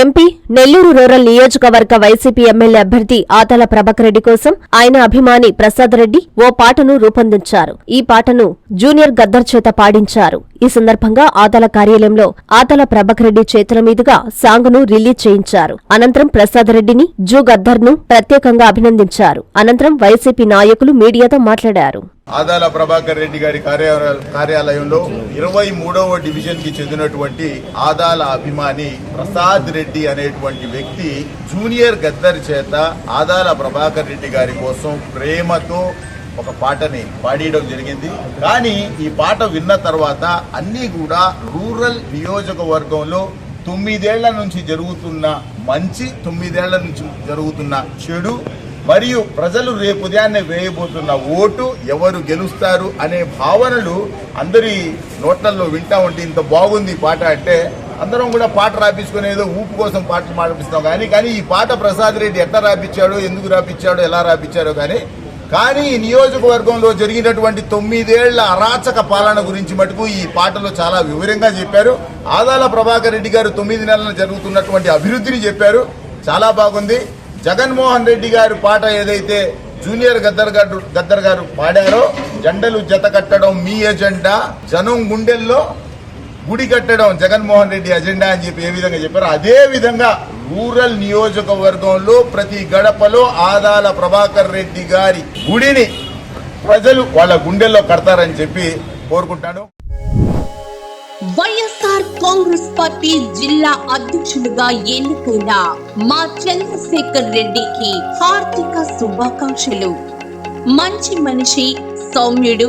MP Nellore rural నియోజకవర్గ YCP MLA అభ్యర్థి ఆతల ప్రభక్ రెడ్డి కోసం ఆయన అభిమాని ప్రసాద్ రెడ్డి ఓ పాటను రూపొందించారు. ఈ పాటను జూనియర్ గద్దర్ చేత పాడించారు. ఈ సందర్భంగా ఆదాల కార్యాలయంలో ఆతల ప్రభాకర్ రెడ్డి చేతుల మీదుగా సాంగ్ను రిలీజ్ చేయించారు. అనంతరం ప్రసాద్ రెడ్డిని జూ గద్దర్ను ప్రత్యేకంగా అభినందించారు. అనంతరం వైసీపీ నాయకులు మీడియాతో మాట్లాడారు. ఆదాల ప్రభాకర్ రెడ్డి గారి కార్యాలయంలో ఇరవై మూడవ డివిజన్కి చెందినటువంటి ఆదాల అభిమాని ప్రసాద్ రెడ్డి అనేటువంటి వ్యక్తి జూనియర్ గద్దర్ చేత ఆదాల ప్రభాకర్ రెడ్డి గారి కోసం ప్రేమతో ఒక పాటని పాడేయడం జరిగింది. కానీ ఈ పాట విన్న తర్వాత అన్నీ కూడా రూరల్ నియోజకవర్గంలో తొమ్మిదేళ్ళ నుంచి జరుగుతున్న మంచి తొమ్మిదేళ్ళ నుంచి జరుగుతున్న చెడు మరియు ప్రజలు రేపు ఉదయాన్నే వేయబోతున్న ఓటు ఎవరు గెలుస్తారు అనే భావనలు అందరి నోట్లలో వింటా ఉంటే ఇంత బాగుంది పాట అంటే అందరం కూడా పాట రాపించుకుని ఏదో ఊపు కోసం పాటలు మాడిపిస్తాం కానీ కానీ ఈ పాట ప్రసాద్ రెడ్డి ఎట్లా రాపించాడో ఎందుకు రాపించాడో ఎలా రాపించాడో కానీ కానీ ఈ నియోజకవర్గంలో జరిగినటువంటి తొమ్మిదేళ్ళ అరాచక పాలన గురించి మటుకు ఈ పాటలో చాలా వివరంగా చెప్పారు. ఆదాల ప్రభాకర్ రెడ్డి గారు తొమ్మిది నెలలు జరుగుతున్నటువంటి అభివృద్ధిని చెప్పారు. చాలా బాగుంది. జగన్మోహన్ రెడ్డి గారి పాట ఏదైతే జూనియర్ గద్దర్ గారు గద్దర్ గారు పాడారో జెండలు జత కట్టడం మీ ఎజెండా జనం గుండెల్లో గుడి కట్టడం జగన్మోహన్ రెడ్డి అజెండా అని చెప్పి ఏ విధంగా చెప్పారో అదే విధంగా రూరల్ నియోజకవర్గంలో ప్రతి గడపలో ఆదాల ప్రభాకర్ రెడ్డి గారి గుడిని ప్రజలు వాళ్ళ గుండెల్లో కడతారని చెప్పి కోరుకుంటాను. వైఎస్ఆర్ కాంగ్రెస్ పార్టీ జిల్లా అధ్యక్షులుగా ఎన్నుకున్న మా చంద్రశేఖర్ రెడ్డికి హార్దిక శుభాకాంక్షలు. మంచి మనిషి సౌమ్యుడు